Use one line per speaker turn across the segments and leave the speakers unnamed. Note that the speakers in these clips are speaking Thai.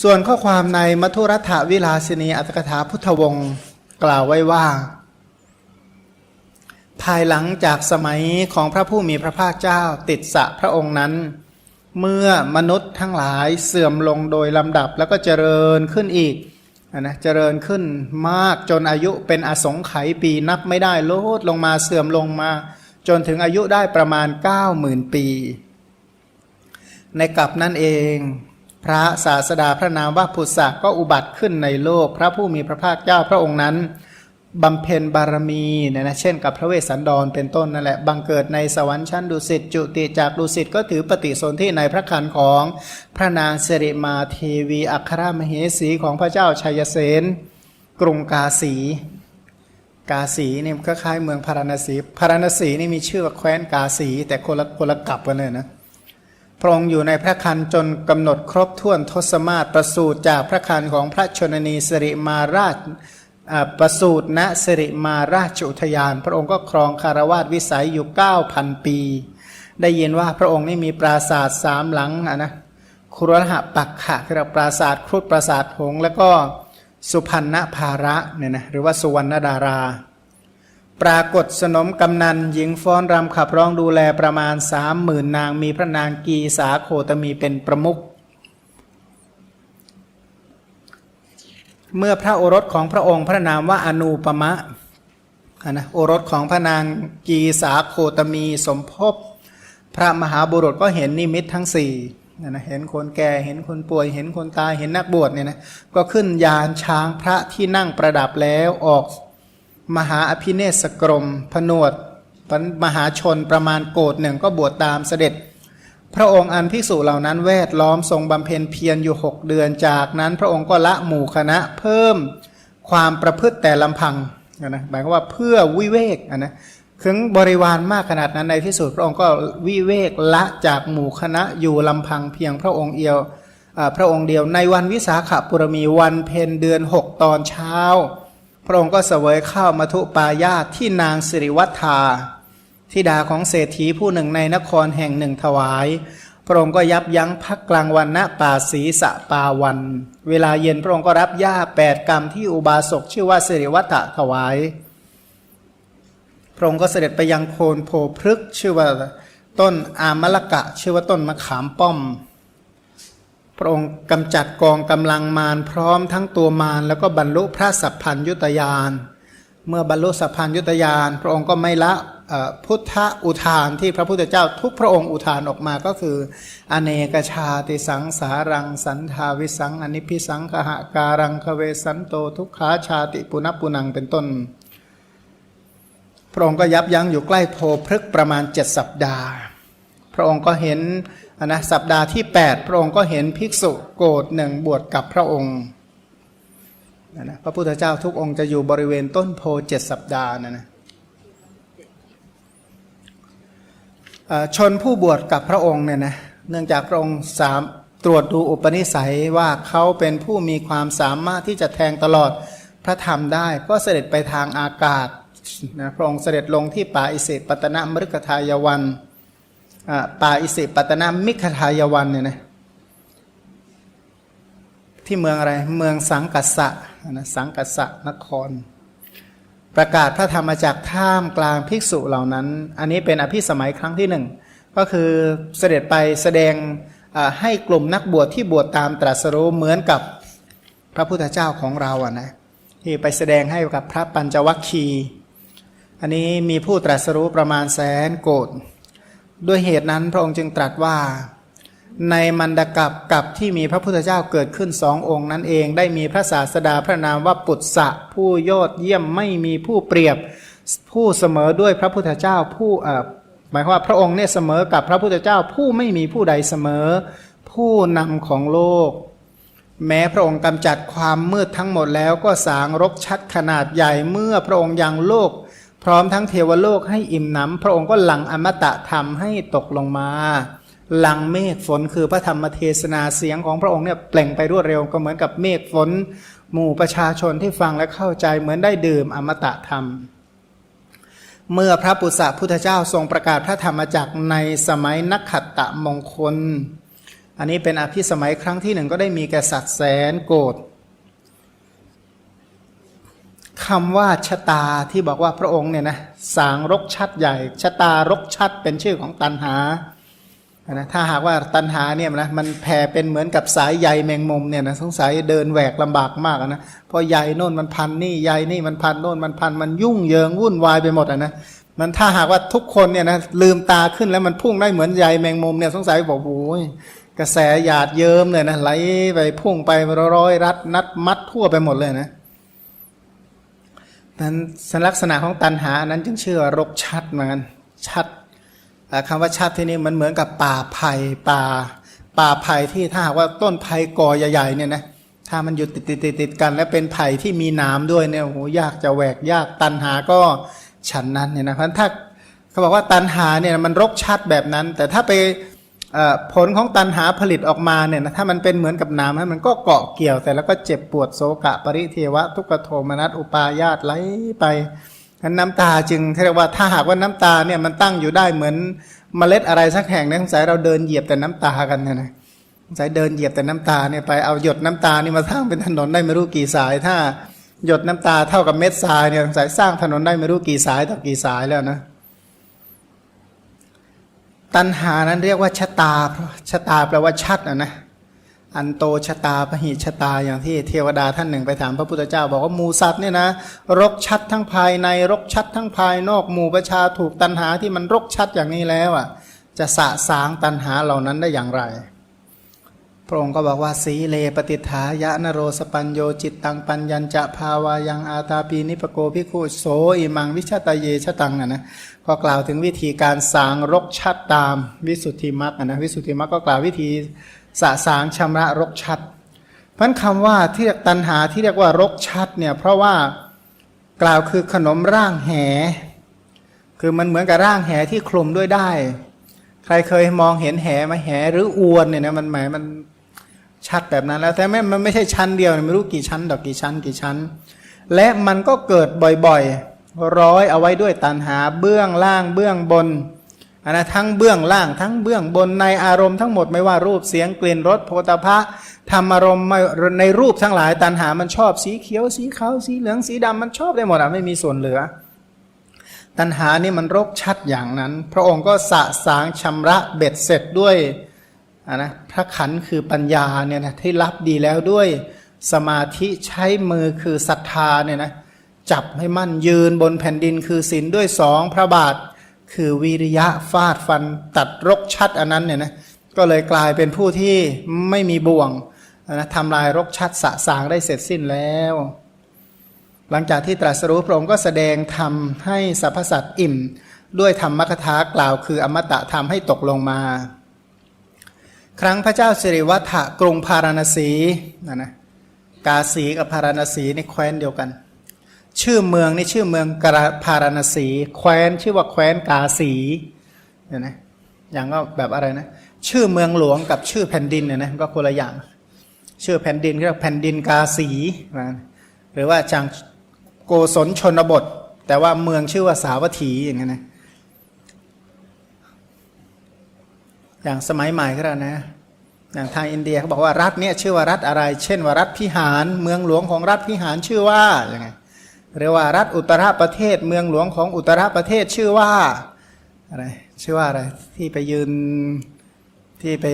ส่วนข้อความในมัทุรัฐวิลาสินีอัตถกถาพุทธวงศ์กล่าวไว้ว่า ภายหลังจากสมัยของพระผู้มีพระภาคเจ้าติดสะพระองค์นั้น เมื่อมนุษย์ทั้งหลายเสื่อมลงโดยลำดับแล้วก็เจริญขึ้นอีกนะเจริญขึ้นมากจนอายุเป็นอสงไขยปีนับไม่ได้ลดลงมาเสื่อมลงมา จนถึงอายุได้ประมาณ 90,000 ปี ในกลับนั่นเอง พระศาสดาพระนามว่าพุทธะก็อุบัติขึ้นในโลก พระผู้มีพระภาคเจ้าพระองค์นั้นบำเพ็ญบารมีเนี่ยนะเช่นกับพระเวสสันดรเป็นต้นนั่นแหละบังเกิดในสวรรค์ชั้นดุสิตจุติจากดุสิตก็ถือปฏิสนธิในพระคันของพระนางสิริมาเทวีอัครมเหสีของพระเจ้าชัยเสนกรุงกาสี กาสีเนี่ยก็คล้ายเมืองพาราณสีพาราณสีนี่มีชื่อว่าแคว้นกาสี แต่คนละคนละกลับกันเลยนะ พระองค์อยู่ในพระคันจนกำหนดครบถ้วนทศมาศประสูติจากพระคันของพระชนนีสิริมาราชประสูติณสิริมาราชอุทยาน พระองค์ก็ครองคารวาสวิสัยอยู่ 9,000 ปี ได้ยินว่าพระองค์นี่มีปราสาทสามหลังะนะ ครุหะปักขะคือปราสาทครุฑปราสาทหงแล้วก็สุพรรณภาระเนี่ยนะหรือว่าสุวรรณดารา ปรากฏสนมกำนันหญิงฟ้อนรำขับร้องดูแลประมาณสามหมื่นนางมีพระนางกีสาโคตมีเป็นประมุขเมื่อพระโอรสของพระองค์พระนามว่าอนูปมะอะนะโอรสของพระนางกีสาโคตมีสมภพพระมหาบุรุษก็เห็นนิมิตทั้งสี่นะเห็นคนแก่เห็นคนป่วย เห็นคนตายเห็นนักบวชเนี่ยนะก็ขึ้นยานช้างพระที่นั่งประดับแล้วออก มหาอภิเนศกรม ผนวดมหาชนประมาณโกดหนึ่งก็บวชตามเสด็จ พระองค์อันภิกษุเหล่านั้นแวดล้อมทรงบำเพ็ญเพียรอยู่หกเดือนจากนั้น พระองค์ก็ละหมู่คณะเพิ่มความประพฤติแต่ลำพังนะหมายความว่าเพื่อวิเวกอะนะถึงบริวารมากขนาดนั้นในที่สุดพระองค์ก็วิเวกละจากหมู่คณะอยู่ลำพังเพียงพระองค์เดียวพระองค์เดียวในวันวิสาขบุรมีวันเพ็ญเดือนหกตอนเช้า พระองค์ก็เสวยข้าวมัทุปายาตที่นางสิริวัฒาธิดาของเศรษฐีผู้หนึ่งในนครแห่งหนึ่งถวาย พระองค์ก็ยับยั้งพักกลางวันณป่าศีสะปาวัน เวลาเย็นพระองค์ก็รับหญ้าแปดกรรมที่อุบาสกชื่อว่าสิริวัฒถวาย พระองค์ก็เสด็จไปยังโคนโพพฤกษ์ชื่อว่าต้นอามละกะ ชื่อว่าต้นมะขามป้อม ระองค์กำจัดกองกำลังมารพร้อมทั้งตัวมารแล้วก็บรรลุพระสัพพัญยุตยาน เมื่อบรรลุสัพพัญยุตยาน พระองค์ก็ไม่ละพุทธอุทานที่พระพุทธเจ้าทุกพระองค์อุทานออกมาก็คือ อเนกชาติสังสารัง สันทาวิสังอนิพิสังคหะการังคเวสันโตทุกขาชาติปุณปุนังเป็นต้น พระองค์ก็ยับยั้งอยู่ใกล้โพพฤกประมาณเจ็ดสัปดาห์ พระองค์ก็เห็นนะสัปดาห์ที่ 8 พระองค์ก็เห็นภิกษุโกรธหนึ่งบวชกับพระองค์นะนะพระพุทธเจ้าทุกองค์จะอยู่บริเวณต้นโพเจ็ดสัปดาห์นะนะชนผู้บวชกับพระองค์เนี่ยนะเนื่องจากพระองค์สามตรวจดูอุปนิสัยว่าเขาเป็นผู้มีความสามารถที่จะแทงตลอดพระธรรมได้ ก็เสด็จไปทางอากาศนะพระองค์เสด็จลงที่ป่าอิสิปตนมฤคทายวัน ป่าอิสิปตนามิขทายวันเนี่ยนะที่เมืองอะไร เมืองสังกัสสะนะสังกัสสะนคร ประกาศพระธรรมจากท่ามกลางภิกษุเหล่านั้น อันนี้เป็นอภิสมัยครั้งที่หนึ่งก็คือเสด็จไปแสดงให้กลุ่มนักบวชที่บวชตามตรัสรู้เหมือนกับพระพุทธเจ้าของเราอะนะที่ไปแสดงให้กับพระปัญจวัคคีย์อันนี้มีผู้ตรัสรู้ประมาณแสนโกด ด้วยเหตุนั้นพระองค์จึงตรัสว่า ในมันดกับกับที่มีพระพุทธเจ้าเกิดขึ้นสององค์นั้นเอง ได้มีพระศาสดาพระนามว่าปุตสะผู้ยอดเยี่ยมไม่มีผู้เปรียบผู้เสมอด้วยพระพุทธเจ้าผู้เอ่อหมายความว่าพระองค์เนี่ยเสมอกับพระพุทธเจ้าผู้ไม่มีผู้ใดเสมอ ผู้นำของโลก แม้พระองค์กำจัดความมืดทั้งหมดแล้วก็สางรบชัดขนาดใหญ่เมื่อพระองค์ยังโลก พร้อมทั้งเทวโลกให้อิ่มหนำพระองค์ก็หลังอมตะธรรมให้ตกลงมาหลังเมฆฝนคือพระธรรมเทศนาเสียงของพระองค์เนี่ยเปล่งไปรวดเร็วก็เหมือนกับเมฆฝน หมู่ประชาชนที่ฟังและเข้าใจเหมือนได้ดื่มอมตะธรรม เมื่อพระปุษะพุทธเจ้าทรงประกาศพระธรรมจักในสมัยนักขัตตะมงคล อันนี้เป็นอภิสมัยครั้งที่หนึ่งก็ได้มีแก่สัตว์แสนโกรธ คำว่าชะตาที่บอกว่าพระองค์เนี่ยนะสางรกชัดใหญ่ชะตารกชัดเป็นชื่อของตันหานะถ้าหากว่าตันหาเนี่ยนะมันแผ่เป็นเหมือนกับสายใยแมงมุมเนี่ยนะสงสัยเดินแหวกลำบากมากนะเพราะใยโน่นมันพันนี่ใยนี่มันพันโน่นมันพันมันยุ่งเหยิงวุ่นวายไปหมดอะนะมันถ้าหากว่าทุกคนเนี่ยนะลืมตาขึ้นแล้วมันพุ่งได้เหมือนใยแมงมุมเนี่ยสงสัยบอกโอ้ยกระแสหยาดเยิ้มเลยนะไหลไปพุ่งไปร้อยรัดนัดมัดทั่วไปหมดเลยนะ นั้นลักษณะของตันหานั้นจึงชื่อว่ารกชัดเหมือนกันชัดอ่าคำว่าชัดที่นี่มันเหมือนกับป่าไผ่ป่า ป่าไผ่ที่ถ้าหากว่าต้นไผ่กอใหญ่ๆเนี่ยนะถ้ามันอยู่ติดติดติดติดกัน และเป็นไผ่ที่มีหนาด้วยเนี่ยโอ้โหยากจะแหวกยากตันหาก็ฉันนั้นเนี่ยนะเพราะถ้าเขาบอกว่าตันหาเนี่ยมันรกชัดแบบนั้น แต่ถ้าไป ผลของตันหาผลิตออกมาเนี่ยนะถ้ามันเป็นเหมือนกับน้ำมันก็เกาะเกี่ยวแต่แล้วก็เจ็บปวดโศกะปริเทวะ ทุกขโทมนัสอุปาญาตไหลไปนั้นน้ำตาจึงเรียกว่าถ้าหากว่าน้ำตาเนี่ยมันตั้งอยู่ได้เหมือนเมล็ดอะไรสักแห่งเนี่ยสงสัยเราเดินเหยียบแต่น้ำตากันนี่ยนะสงสัยเดินเหยียบแต่น้ำตาเนี่ยไปเอาหยดน้ำตานี่มาสร้างเป็นถนนได้ไม่รู้กี่สาย ถ้าหยดน้ำตาเท่ากับเม็ดทรายเนี่ยสงสัยสร้างถนนได้ไม่รู้กี่สายต่อกี่สายแล้วนะ ตันหานั้นเรียกว่าชะตาชะตาแปลว่าชัดอะนะอันโตชะตาพหิชะตาอย่างที่เทวดาท่านหนึ่งไปถามพระพุทธเจ้า บอกว่าหมูสัตว์เนี่ยนะรกชัดทั้งภายในรกชัดทั้งภายนอกหมู่ประชาถูกตันหาที่มันรกชัดอย่างนี้แล้วอะ จะสะสางตันหาเหล่านั้นได้อย่างไร พระองค์ก็บอกว่าสีเลปฏิฐายะนโรสปัญโยจิตตังปัญญัญจะภาวายังอาตาปีนิปโกพิคุโสอิมังวิชตาเยชะตังอะนะ ก็กล่าวถึงวิธีการสางรกชัดตามวิสุทธิมรรคอะนะวิสุทธิมรรคก็กล่าววิธีสะสางชำระรกชัดเพราะคำว่าที่เรียกตันหาที่เรียกว่ารกชัดเนี่ยเพราะว่ากล่าวคือขนมร่างแห คือมันเหมือนกับร่างแหที่คลุมด้วยได้ ใครเคยมองเห็นแหมาแหหรืออวนเนี่ยนะมันหมายมันชัดแบบนั้นแล้วแต่ไม่มันไม่ใช่ชั้นเดียวไม่รู้กี่ชั้นดอกกี่ชั้นกี่ชั้น และมันก็เกิดบ่อยๆ ร้อยเอาไว้ด้วยตันหาเบื้องล่างเบื้องบนอันนะทั้งเบื้องล่างทั้งเบื้องบนในอารมณ์ทั้งหมดไม่ว่ารูปเสียงกลิ่นรสโพธพะธรรมอารมณ์ในรูปทั้งหลายตันหามันชอบสีเขียวสีขาวสีเหลืองสีดำมันชอบได้หมดอะไม่มีส่วนเหลือ ตัณหานี่มันรกชัดอย่างนั้น พระองค์ก็สะสางชำระเบ็ดเสร็จด้วยะนะพระขันคือปัญญาเนี่ยนะที่รับดีแล้วด้วยสมาธิใช้มือคือศรัทธาเนี่ยนะ จับให้มั่นยืนบนแผ่นดินคือศีลด้วยสองพระบาท คือวิริยะฟาดฟันตัดรกชัดอันนั้นเนี่ยนะก็เลยกลายเป็นผู้ที่ไม่มีบ่วงนะทำลายรกชัดสะสางได้เสร็จสิ้นแล้ว หลังจากที่ตรัสรู้พระองค์ก็แสดงธรรมให้สรรพสัตว์อิ่ม ด้วยธรรมคถากล่าวคืออมตะธรรมให้ตกลงมา ครั้งพระเจ้าสิริวัฒกรุงพาราณสีนะนะกาสีกับพาราณสีในแคว้นเดียวกัน ชื่อเมืองนี่ชื่อเมืองกราพาราณสี แคว้นชื่อว่าแคว้นกาสีเนี่ยนะอย่างก็แบบอะไรนะ ชื่อเมืองหลวงกับชื่อแผ่นดินเนี่ยนะก็คนละอย่าง ชื่อแผ่นดินเรียกแผ่นดินกาสีนะหรือว่าจังโกศลชนบท แต่ว่าเมืองชื่อว่าสาวัตถีอย่างนั้นนะอย่างสมัยใหม่ก็แล้วนะอย่างทางอินเดียเขาบอกว่ารัฐเนี้ยชื่อว่ารัฐอะไร เช่นว่ารัฐพิหาร เมืองหลวงของรัฐพิหารชื่อว่าอย่างไง เรียกว่ารัฐอุตรประเทศเมืองหลวงของอุตรประเทศชื่อว่าอะไรชื่อว่าอะไรที่ไปยืนที่ไป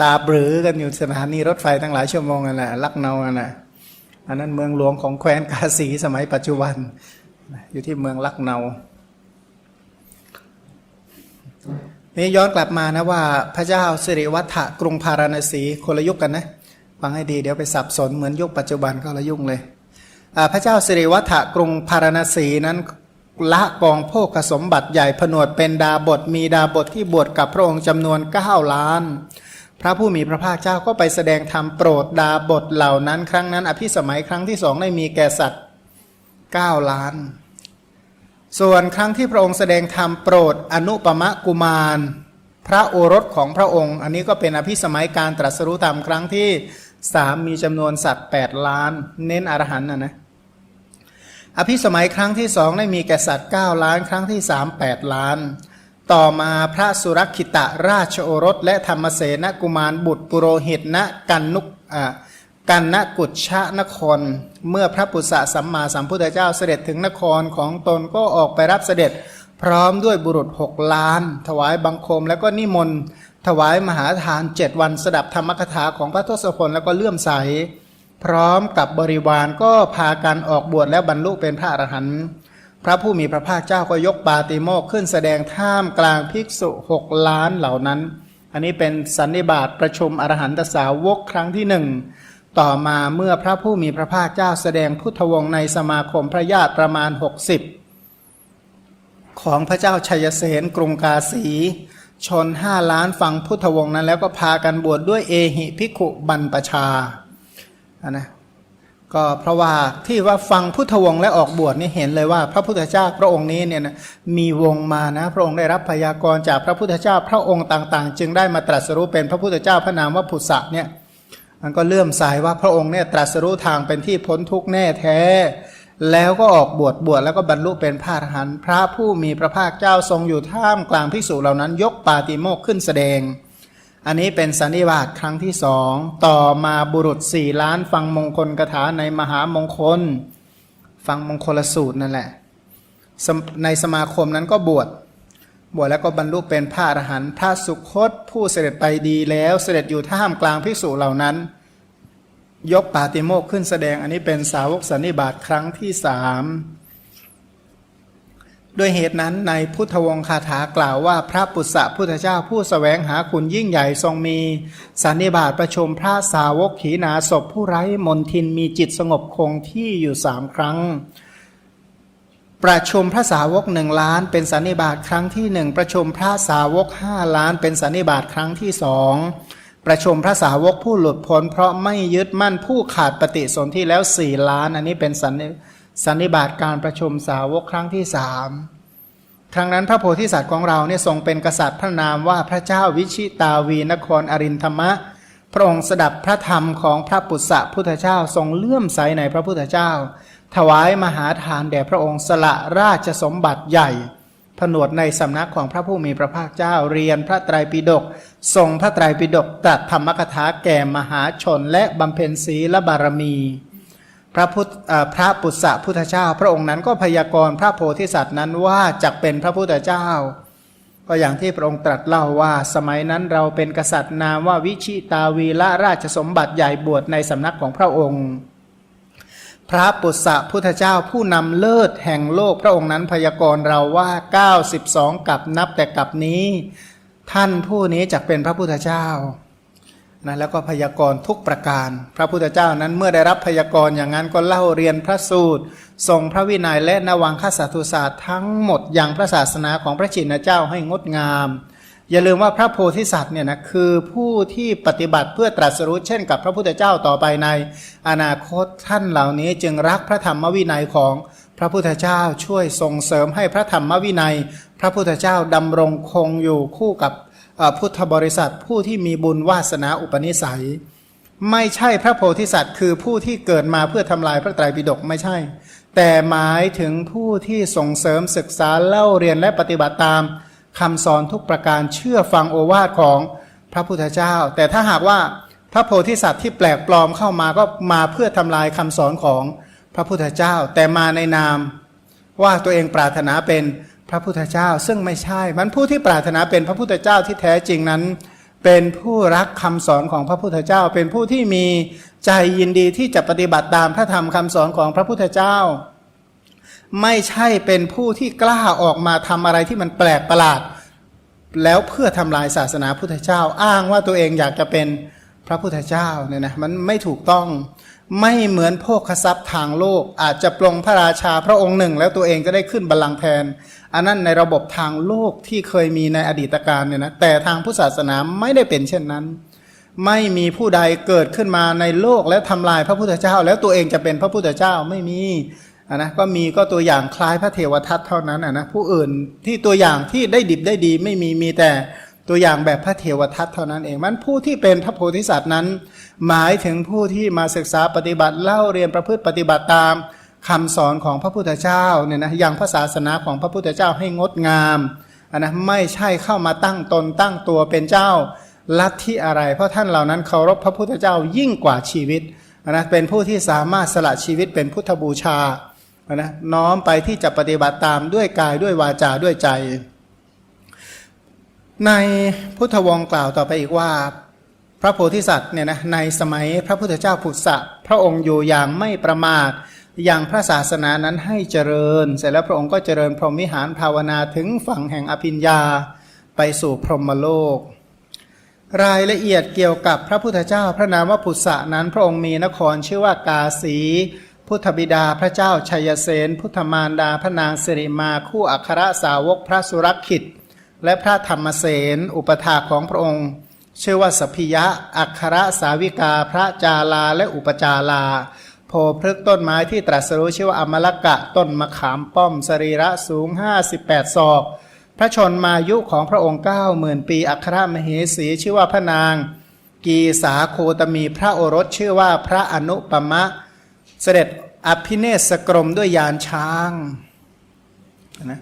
ตาบรือกันอยู่สถานีรถไฟตั้งหลายชั่วโมงนั่นแหละลักเนานั่นแหละอันนั้นเมืองหลวงของแคว้นกาสีสมัยปัจจุบัน อยู่ที่เมืองลักเนานี่ย้อนกลับมานะว่าพระเจ้าสิริวัฒกรุงพาราณสีคนละยุคกันนะฟังให้ดีเดี๋ยวไปสับสนเหมือนยุคปัจจุบันก็ละยุ่งเลย พระเจ้าสิริวัฒกรุงพาราณสีนั้นละกองโภคสมบัติใหญ่ผนวดเป็นดาบทมีดาบทที่บวชกับพระองค์จำนวน9ล้าน พระผู้มีพระภาคเจ้าก็ไปแสดงธรรมโปรดดาบทเหล่านั้น ครั้งนั้นอภิสมัยครั้งที่สองได้มีแก่สัตว์9ล้าน ส่วนครั้งที่พระองค์แสดงธรรมโปรดอนุปมะกุมารพระโอรสของพระองค์ อันนี้ก็เป็นอภิสมัยการตรัสรู้ธรรมครั้งที่สามมีจำนวนสัตว์8ล้าน เน้นอรหันต์นะนะ อภิสมัยครั้งที่สองได้มีแก่สัตว์9 ล้าน ครั้งที่สามแปดล้าน ต่อมาพระสุรคิตะราชโอรส และธรรมเสนกุมารบุตรปุโรหิตณกันนุกอ่ากันนกุชะนคร เมื่อพระปุษะสัมมาสัมพุทธเจ้าเสด็จถึงนครของตนก็ออกไปรับเสด็จพร้อมด้วยบุรุษหกล้าน ถวายบังคมแล้วก็นิมนต์ ถวายมหาทานเจ็ดวันสดับธรรมกถาของพระทศพลแล้วก็เลื่อมใส พร้อมกับบริวารก็พากันออกบวชแล้วบรรลุเป็นพระอรหันต์พระผู้มีพระภาคเจ้าก็ยกปาติโมกข์ขึ้นแสดงท่ามกลางภิกษุหกล้านเหล่านั้น อันนี้เป็นสันนิบาตประชุมอรหันตสาวกครั้งที่หนึ่งต่อมาเมื่อพระผู้มีพระภาคเจ้าแสดงพุทธวงศ์ในสมาคมพระญาติประมาณ 60 ของพระเจ้าชัยเสนกรุงกาสี ชนห้าล้านฟังพุทธวงศ์นั้นแล้วก็พากันบวชดด้วยเอหิภิกขุบันปชา นะก็เพราะว่าที่ว่าฟังพุทธวงศ์และออกบวชนี่เห็นเลยว่า พระพุทธเจ้าพระองค์นี้เนี่ยนะมีวงมานะ พระองค์ได้รับพยากรณ์จากพระพุทธเจ้าพระองค์ต่างๆ จึงได้มาตรัสรู้เป็นพระพุทธเจ้าพระนามว่าพุทธะเนี่ยมันก็เลื่อมสายว่าพระองค์เนี่ยตรัสรู้ทางเป็นที่พ้นทุกข์แน่แท้ แล้วก็ออกบวชบวชแล้วก็บรรลุเป็นพระอรหันต์พระผู้มีพระภาคเจ้าทรงอยู่ท่ามกลางภิกษุเหล่านั้น ยกปาติโมกข์ขึ้นแสดง อันนี้เป็นสันนิบาตครั้งที่สอง ต่อมาบุรุษสี่ล้านฟังมงคลกถาในมหามงคล ฟังมงคลสูตรนั่นแหละ ในสมาคมนั้นก็บวช บวชแล้วก็บรรลุเป็นพระอรหันต์พระสุคตผู้เสด็จไปดีแล้วเสด็จอยู่ท่ามกลางภิกษุเหล่านั้น ยกปาติโมกขึ้นแสดงอันนี้เป็นสาวกสันนิบาตครั้งที่สาม ด้วยเหตุนั้นในพุทธวงคาถากล่าวว่าพระปุษะพุทธเจ้าผู้สแสวงหาคุณยิ่งใหญ่ทรงมี สันนิบาตประชุมพระสาวกขีนาศพผู้ไร้มนทินมีจิตสงบคงที่อยู่สามครั้ง ประชุมพระสาวกหนึ่งล้านเป็นสันนิบาตครั้งที่หนึ่งประชุมพระสาวกห้าล้านเป็นสันนิบาตครั้งที่สองประชุมพระสาวกผู้หลุดพ้นเพราะไม่ยึดมั่นผู้ขาดปฏิสนธิแล้วสี่ล้านอันนี้เป็นสันนิ สันนิบาตการประชุมสาวกครั้งที่สามครั้งนั้นพระโพธิสัตว์ของเราเนี่ยทรงเป็นกษัตริย์พระนามว่าพระเจ้าวิชิตาวีนครอรินธรรมะ พระองค์สดับพระธรรมของพระปุษสะพุทธเจ้าทรงเลื่อมใสในพระพุทธเจ้า ถวายมหาทานแด่พระองค์สละราชสมบัติใหญ่ผนวดในสำนักของพระผู้มีพระภาคเจ้าเรียนพระไตรปิฎกทรงพระไตรปิฎกตรัสธรรมกถาแก่มหาชนและบำเพ็ญศีลบารมี พระพุทธพระปุษสะพุทธเจ้า พระองค์นั้นก็พยากรณ์พระโพธิสัตว์นั้นว่าจะเป็นพระพุทธเจ้า ก็อย่างที่พระองค์ตรัสเล่าว่า สมัยนั้นเราเป็นกษัตริย์นามว่าวิชิตาวีละราชสมบัติใหญ่บวชในสำนักของพระองค์ พระปุษสะพุทธเจ้าผู้นำเลิศแห่งโลกพระองค์นั้นพยากรณ์เราว่า 92 กับนับแต่กับนี้ ท่านผู้นี้จะเป็นพระพุทธเจ้า นะแล้วก็พยากรณ์ทุกประการ พระพุทธเจ้านั้นเมื่อได้รับพยากรณ์อย่างนั้นก็เล่าเรียนพระสูตร ทรงพระวินัยและนวังคสัตุศาสตร์ทั้งหมดอย่างพระศาสนาของพระชินเจ้าให้งดงาม อย่าลืมว่าพระโพธิสัตว์เนี่ยนะคือผู้ที่ปฏิบัติเพื่อตรัสรู้เช่นกับพระพุทธเจ้าต่อไปใน อนาคตท่านเหล่านี้จึงรักพระธรรมวินัยของพระพุทธเจ้าช่วยส่งเสริมให้พระธรรมวินัย พระพุทธเจ้าดำรงคงอยู่คู่กับ พุทธบริษัทผู้ที่มีบุญวาสนาอุปนิสัย ไม่ใช่พระโพธิสัตว์ คือผู้ที่เกิดมาเพื่อทำลายพระไตรปิฎกไม่ใช่ แต่หมายถึงผู้ที่ส่งเสริมศึกษาเล่าเรียนและปฏิบัติตามคำสอนทุกประการเชื่อฟังโอวาทของพระพุทธเจ้า แต่ถ้าหากว่าพระโพธิสัตว์ที่แปลกปลอมเข้ามาก็มาเพื่อทำลายคำสอนของพระพุทธเจ้า แต่มาในนามว่าตัวเองปรารถนาเป็น พระพุทธเจ้าซึ่งไม่ใช่ มันผู้ที่ปรารถนาเป็นพระพุทธเจ้าที่แท้จริงนั้น เป็นผู้รักคำสอนของพระพุทธเจ้า เป็นผู้ที่มีใจยินดีที่จะปฏิบัติตามพระธรรมคำสอนของพระพุทธเจ้า ไม่ใช่เป็นผู้ที่กล้าออกมาทำอะไรที่มันแปลกประหลาด แล้วเพื่อทำลายศาสนาพุทธเจ้า อ้างว่าตัวเองอยากจะเป็นพระพุทธเจ้าเนี่ยนะมันไม่ถูกต้องไม่เหมือนโภคทรัพย์ทางโลก อาจจะปลงพระราชาพระองค์หนึ่ง แล้วตัวเองจะได้ขึ้นบัลลังก์แทน อันนั้นในระบบทางโลกที่เคยมีในอดีตการเนี่ยนะแต่ทางพุทธศาสนาไม่ได้เป็นเช่นนั้น ไม่มีผู้ใดเกิดขึ้นมาในโลกและทำลายพระพุทธเจ้า แล้วตัวเองจะเป็นพระพุทธเจ้าไม่มีะนะก็มีก็ตัวอย่างคล้ายพระเทวทัตเท่านั้นอะนะผู้อื่นที่ตัวอย่างที่ได้ดิบได้ดีไม่มีมีแต่ตัวอย่างแบบพระเทวทัตเท่านั้นเองมันผู้ที่เป็นพระโพธิสัตว์นั้น หมายถึงผู้ที่มาศึกษาปฏิบัติเล่าเรียนประพฤติปฏิบัติตาม คำสอนของพระพุทธเจ้าเนี่ยนะอย่างพระศาสนาของพระพุทธเจ้าให้งดงามนนะไม่ใช่เข้ามาตั้งตนตั้งตัวเป็นเจ้าลัทธิอะไร เพราะท่านเหล่านั้นเคารพพระพุทธเจ้ายิ่งกว่าชีวิตนะเป็นผู้ที่สามารถสละชีวิตเป็นพุทธบูชานะน้อมไปที่จะปฏิบัติตามด้วยกายด้วยวาจาด้วยใจ ในพุทธวงศ์กล่าวต่อไปอีกว่า พระโพธิสัตว์เนี่ยนะในสมัยพระพุทธเจ้าผุดสะพระองค์อยู่อย่างไม่ประมาท อย่างพระศาสนานั้นให้เจริญ เสร็จแล้วพระองค์ก็เจริญพรหมวิหารภาวนาถึงฝั่งแห่งอภิญญาไปสู่พรหมโลก รายละเอียดเกี่ยวกับพระพุทธเจ้าพระนามว่าผุดสะนั้น พระองค์มีนครชื่อว่ากาสี พุทธบิดาพระเจ้าชัยเสนพุทธมารดาพระนางสิริมาคู่อัครสาวกพระสุรคิตและพระธรรมเสนอุปถาของพระองค์ชื่อว่าสพิยะอัครสาวิกาพระจาลาและอุปจาลา พพฤกต้นไม้ที่ตรัสรู้ชื่อว่าอมลกะต้นมะขามป้อมสรีระสูง 58 ศอก พระชนมายุของพระองค์ 90,000 ปีอัครมเหสีชื่อว่าพระนาง กีสาโคตมีพระโอรสชื่อว่าพระอนุปมะ เสด็จอภิเนศกรมด้วยยานช้างนะ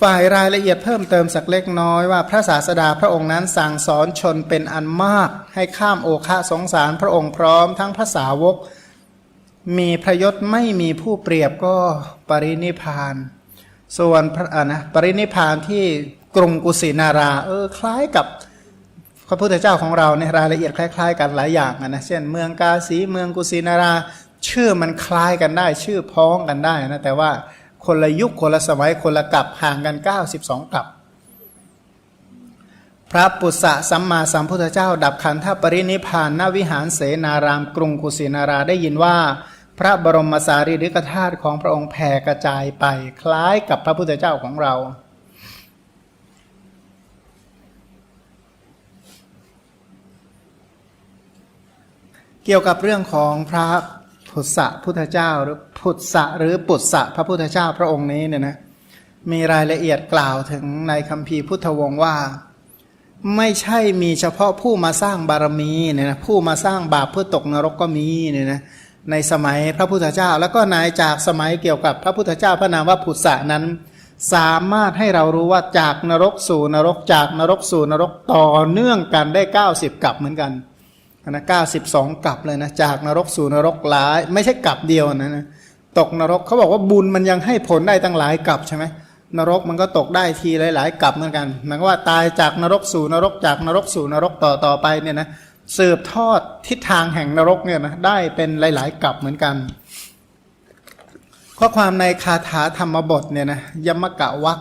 ฝ่ายรายละเอียดเพิ่มเติมสักเล็กน้อยว่าพระศาสดาพระองค์นั้นสั่งสอนชนเป็นอันมาก ให้ข้ามโอคะสงสารพระองค์พร้อมทั้งภาษาวก มีพระยศไม่มีผู้เปรียบก็ปรินิพาน ส่วนพระนะปรินิพานที่กรุงกุสินารา เออคล้ายกับพระพุทธเจ้าของเราในรายละเอียดคล้าย ๆ กันหลายอย่างนะเช่นเมืองกาสีเมืองกุสินารา ชื่อมันคล้ายกันได้ ชื่อพ้องกันได้นะแต่ว่าคนละยุคคนละสมัยคนละกับห่างกัน 92กับ พระปุษสะสัมมาสัมพุทธเจ้า ดับขันธปรินิพานณวิหารเสนารามกรุงกุสินาราได้ยินว่า พระบรมสารีริกธาตุของพระองค์แผ่กระจายไป คล้ายกับพระพุทธเจ้าของเรา เกี่ยวกับเรื่องของพระพุทธะพุทธเจ้าหรือพุทธะหรือปุตสะพระพุทธเจ้าพระองค์นี้เนี่ยนะมีรายละเอียดกล่าวถึงในคัมภีร์พุทธวงศ์ว่า ไม่ใช่มีเฉพาะผู้มาสร้างบารมีเนี่ยนะผู้มาสร้างบาปเพื่อตกนรกก็มีเนี่ยนะ ในสมัยพระพุทธเจ้า แล้วก็นายจากสมัยเกี่ยวกับพระพุทธเจ้าพระนามว่าพุทธะนั้น สามารถให้เรารู้ว่าจากนรกสู่นรกจากนรกสู่นรกต่อเนื่องกันได้ 90กลับเหมือนกันนะเก้าสิบสองกลับเลยนะจากนรกสู่นรกหลาย ไม่ใช่กลับเดียวนะนะตกนรกเขาบอกว่าบุญมันยังให้ผลได้ตั้งหลายกลับใช่ไหมนรกมันก็ตกได้ทีหลาย ๆกลับเหมือนกันหมายว่าตายจากนรกสู่นรกจากนรกสู่นรกต่อต่อไปเนี่ยนะ สืบทอดทิศทางแห่งนรกเนี่ยนะได้เป็นหลาย ๆกลับเหมือนกัน ข้อความในคาถาธรรมบทเนี่ยนะยมกะวัก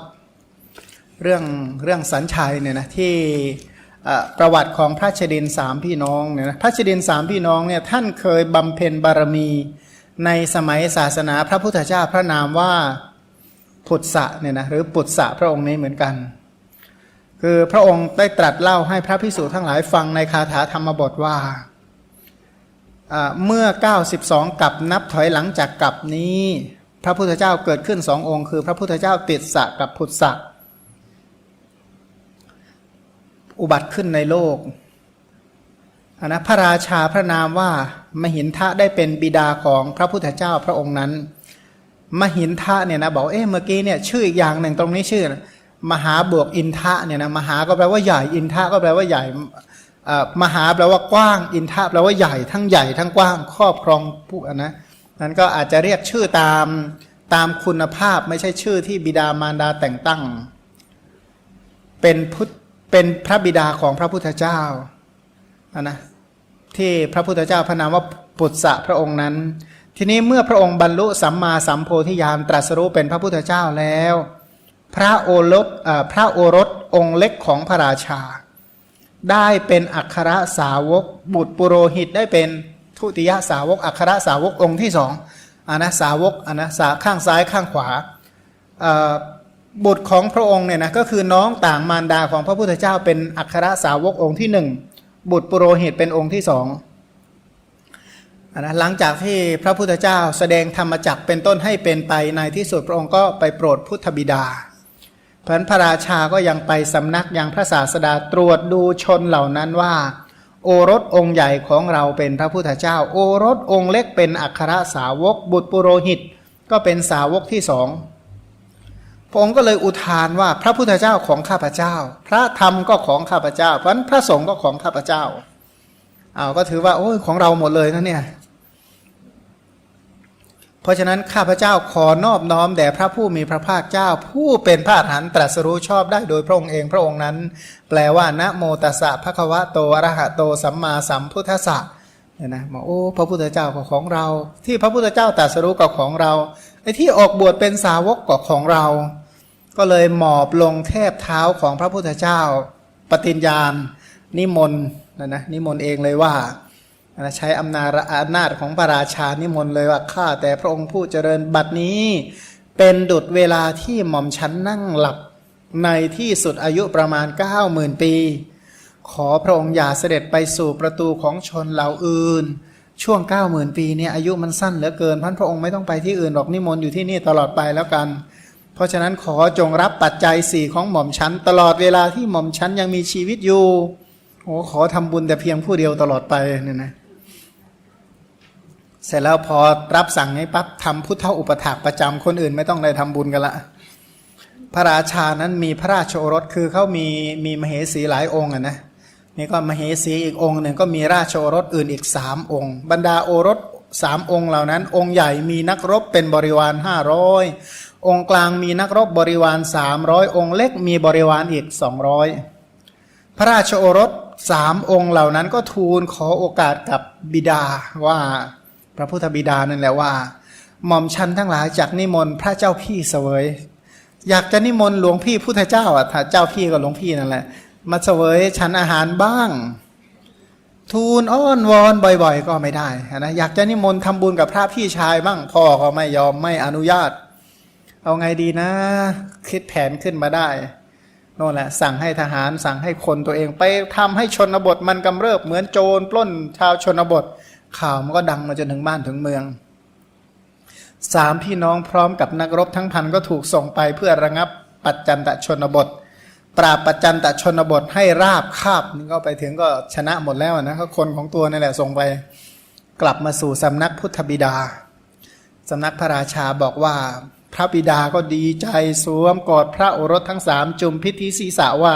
เรื่องเรื่องสัญชัยเนี่ยนะที่ประวัติของพระชดินสามพี่น้องเนี่ยนะพระชดินสามพี่น้องเนี่ยท่านเคยบำเพ็ญบารมีในสมัยศาสนาพระพุทธเจ้าพระนามว่าพุทธะเนี่ยนะหรือปุตสะพระองค์นี้เหมือนกัน คือพระองค์ได้ตรัสเล่าให้พระพิสุทั้งหลายฟังในคาถาธรรมบทว่า เมื่อ 92 กับนับถอยหลังจากกับนี้ พระพุทธเจ้าเกิดขึ้นสององค์ คือพระพุทธเจ้าติดสะกับพุทธะอุบัติขึ้นในโลกนะพระราชาพระนามว่ามหินทะได้เป็นบิดาของพระพุทธเจ้าพระองค์นั้น มหินทะเนี่ยนะบอกเอ๊ะเมื่อกี้เนี่ยชื่ออีกอย่างหนึ่งตรงนี้ชื่อ มหาบวกอินทะเนี่ยนะมหาก็แปลว่าใหญ่อินทะก็แปลว่าใหญ่มหาแปลว่ากว้าง อินทะแปลว่าใหญ่ทั้งใหญ่ทั้งกว้างครอบครองผู้นะนั้นก็อาจจะเรียกชื่อตามตามคุณภาพไม่ใช่ชื่อที่บิดามารดาแต่งตั้ง เป็นพุทธเป็นพระบิดาของพระพุทธเจ้านะที่พระพุทธเจ้าพระนามว่าปุตสะพระองค์นั้น ทีนี้เมื่อพระองค์บรรลุสัมมาสัมโพธิญาณตรัสรู้เป็นพระพุทธเจ้าแล้ว พระโอรสพระโอรสองค์เล็กของพระราชา ได้เป็นอัครสาวก บุตรปุโรหิตได้เป็นทุติยสาวก อัครสาวกองค์ที่สองอานะสาวกอานะสาข้างซ้ายข้างขวาบุตรของพระองค์เนี่ยนะก็คือน้องต่างมารดาของพระพุทธเจ้าเป็นอัครสาวกองค์ที่หนึ่งบุตรปุโรหิตเป็นองค์ที่สองนะหลังจากที่พระพุทธเจ้าแสดงธรรมจักเป็นต้นให้เป็นไปในที่สุดพระองค์ก็ไปโปรดพุทธบิดา พันพระราชาก็ยังไปสำนักยังพระศาสดาตรวจดูชนเหล่านั้นว่า โอรสองค์ใหญ่ของเราเป็นพระพุทธเจ้า โอรสองค์เล็กเป็นอัครสาวกบุตรปุโรหิต ก็เป็นสาวกที่สองพระองค์ก็เลยอุทานว่าพระพุทธเจ้าของข้าพเจ้า พระธรรมก็ของข้าพเจ้า เพราะนั้นพระสงฆ์ก็ของข้าพเจ้าเอาก็ถือว่าโอ้ยของเราหมดเลยนะเนี่ย ราะฉะนั้นข้าพเจ้าขอนอบน้อมแด่พระผู้มีพระภาคเจ้า ผู้เป็นพระอรหันตรัสรู้ชอบได้โดยพระองค์เองพระองค์นั้น แปลว่านะโมตัสสะภะคะวะโตอรหะโตสัมมาสัมพุทธัสสะเนี่ยนะบอกโอ้พระพุทธเจ้าก็ของเรา ที่พระพุทธเจ้าตรัสรู้ก็ของเราไอ้ที่ออกบวชเป็นสาวกก็ของเรา ก็เลยหมอบลงแทบเท้าของพระพุทธเจ้า ปฏิญญาณนิมนต์นะนะนิมนต์เองเลยว่า นะใช้อำนาจอำนาจของพระราชานิมนต์เลยว่าข้าแต่พระองค์ผู้เจริญบัดนี้ เป็นดุจเวลาที่หม่อมฉันนั่งหลับในที่สุดอายุประมาณ 9 0,000 ปี ขอพระองค์อย่าเสด็จไปสู่ประตูของชนเหล่าอื่น ช่วง 90,000 ปีเนี่ยอายุมันสั้นเหลือเกินพันพระองค์ไม่ต้องไปที่อื่นหรอกนิมนต์อยู่ที่นี่ตลอดไปแล้วกัน เพราะฉะนั้นขอจงรับปัจจัยสี่ของหม่อมชั้น ตลอดเวลาที่หม่อมชั้นยังมีชีวิตอยู่โอ้ขอทำบุญแต่เพียงผู้เดียวตลอดไปเนี่ยนะ เสร็จแล้วพอรับสั่งให้ปั๊บทำพุทธอุปถากประจำคนอื่นไม่ต้องได้ทำบุญกันละ พระราชานั้นมีพระราชโอรสคือเขามีมีมเหสีหลายองค์อะนะนี่ก็มเหสีอีกองค์หนึ่งก็มีราชโอรสอื่นอีกสามองค์ บรรดาโอรสสามองค์เหล่านั้น องค์ใหญ่มีนักรบเป็นบริวารห้าร้อยองค์กลางมีนักรบบริวารสามร้อยองค์เล็กมีบริวารอีกสองร้อยพระราชโอรสสามองค์เหล่านั้นก็ทูลขอโอกาสกับบิดาว่า พระพุทธบิดานั่นแหละว่า หม่อมชันทั้งหลายจากนิมนต์พระเจ้าพี่เสวย อยากจะนิมนต์หลวงพี่พุทธเจ้าอะถ้าเจ้าพี่กับหลวงพี่นั่นแหละ มาเสวยฉันอาหารบ้าง ทูลอ้อนวอนบ่อย ๆ ก็ไม่ได้นะอยากจะนิมนต์ทำบุญกับพระพี่ชายบ้างพ่อก็ไม่ยอมไม่อนุญาต เอาไงดีนะ คิดแผนขึ้นมาได้โน่นแหละสั่งให้ทหารสั่งให้คนตัวเองไปทำให้ชนบทมันกำเริบเหมือนโจรปล้นชาวชนบท ข่าวมันก็ดังมาจนถึงบ้านถึงเมืองสามพี่น้องพร้อมกับนักรบทั้งพันก็ถูกส่งไปเพื่อระงับปัจจันตชนบท ปราบปัจจันตชนบทให้ราบคาบนี่ก็ไปถึงก็ชนะหมดแล้วนะเขาคนของตัวนั่แหละส่งไป กลับมาสู่สำนักพุทธบิดาสำนักพระราชาบอกว่า พระบิดาก็ดีใจสวมกอดพระโอรสทั้งสามจุมพิธีศีรษะว่า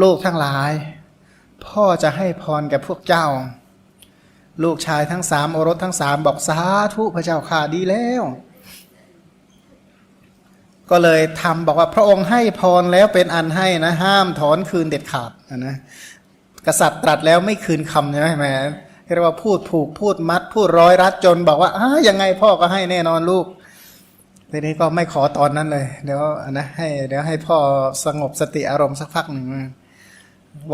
ลูกทั้งหลาย พ่อจะให้พรแก่พวกเจ้า ลูกชายทั้งสามโอรสทั้งสามบอกสาธุพระเจ้าข่าดีแล้ว ก็เลยทำบอกว่าพระองค์ให้พรแล้วเป็นอันให้นะ ห้ามถอนคืนเด็ดขาดนะกษัตริย์ตรัสแล้วไม่คืนคำใช่ไหมแหมเรียกว่าพูดผูกพูดมัด พูดร้อยรัดจนบอกว่าอ้ายังไงพ่อก็ให้แน่นอนลูกทีนี้ก็ไม่ขอตอนนั้นเลย เดี๋ยวนะให้เดี๋ยวให้พ่อสงบสติอารมณ์สักพักหนึ่ง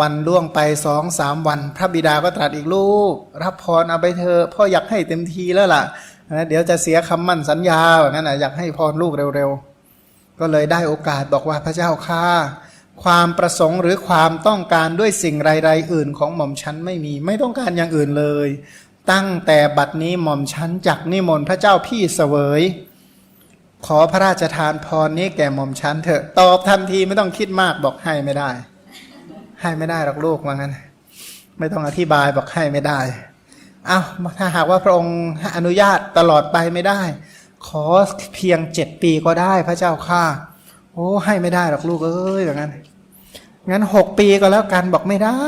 วันล่วงไปสองสามวัน พระบิดาก็ตรัสอีกลูก รับพรเอาไปเถอะพ่ออยากให้เต็มทีแล้วล่ะนะเดี๋ยวจะเสียคำมั่นสัญญาแบบนั้นนะอยากให้พรลูกเร็วๆ ก็เลยได้โอกาสบอกว่าพระเจ้าข้าความประสงค์หรือความต้องการด้วยสิ่งใดๆอื่นของหม่อมฉันไม่มีไม่ต้องการอย่างอื่นเลย ตั้งแต่บัดนี้หม่อมฉันจักนิมนต์พระเจ้าพี่เสวย ขอพระราชทานพรนี้แก่หม่อมฉันเถอะตอบทันทีไม่ต้องคิดมากบอกให้ไม่ได้ ให้ไม่ได้หรอกลูกว่างั้น ไม่ต้องอธิบายบอกให้ไม่ได้เอา้าถ้าหากว่าพระองค์อนุญาตตลอดไปไม่ได้ ขอเพียงเจ็ดปีก็ได้พระเจ้าข้าโอ้ให้ไม่ได้หรอกลูกเอ้ยอย่างนั้น งั้นหกปีก็แล้วกันบอกไม่ได้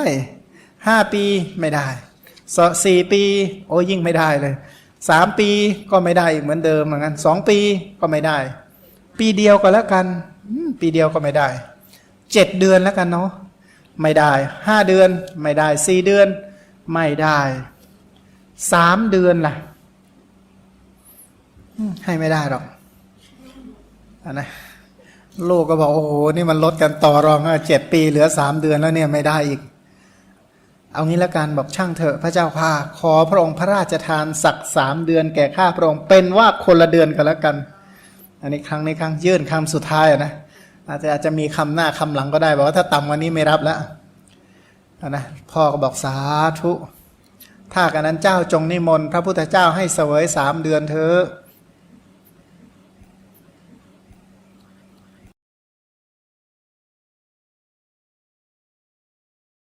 ห้าปีไม่ได้สสี่ปี โอ้ยิ่งไม่ได้เลยสามปีก็ไม่ได้อีกเหมือนเดิมเหมือนกันสองปีก็ไม่ได้ ปีเดียวก็แล้วกันปีเดียวก็ไม่ได้เจ็ดเดือนแล้วกันเนาะ ไม่ได้ห้าเดือน ไม่ได้สี่เดือน ไม่ได้สามเดือนล่ะให้ไม่ได้หรอกอนนะลูกก็บอกโอ้โหนี่มันลดกันต่อรองเจ็ดปีเหลือสามเดือนแล้วเนี่ยไม่ได้อีก เอางี้ละกันบอกช่างเถอะพระเจ้าข้าขอพระองค์พระราชทานสักสามเดือนแก่ข้าพระองค์เป็นว่าคนละเดือนกันแล้วกัน อันนี้ครั้งนี้ครั้งยื่นคำสุดท้ายนะ อาจจะอาจจะมีคำหน้าคำหลังก็ได้บอกว่าถ้าต่ำกวันนี้ไม่รับแล้วนะพ่อก็บอกสาธุถ้ากันนั้นเจ้าจงนิมนต์พระพุทธเจ้าให้เสวยสามเดือนเถอะ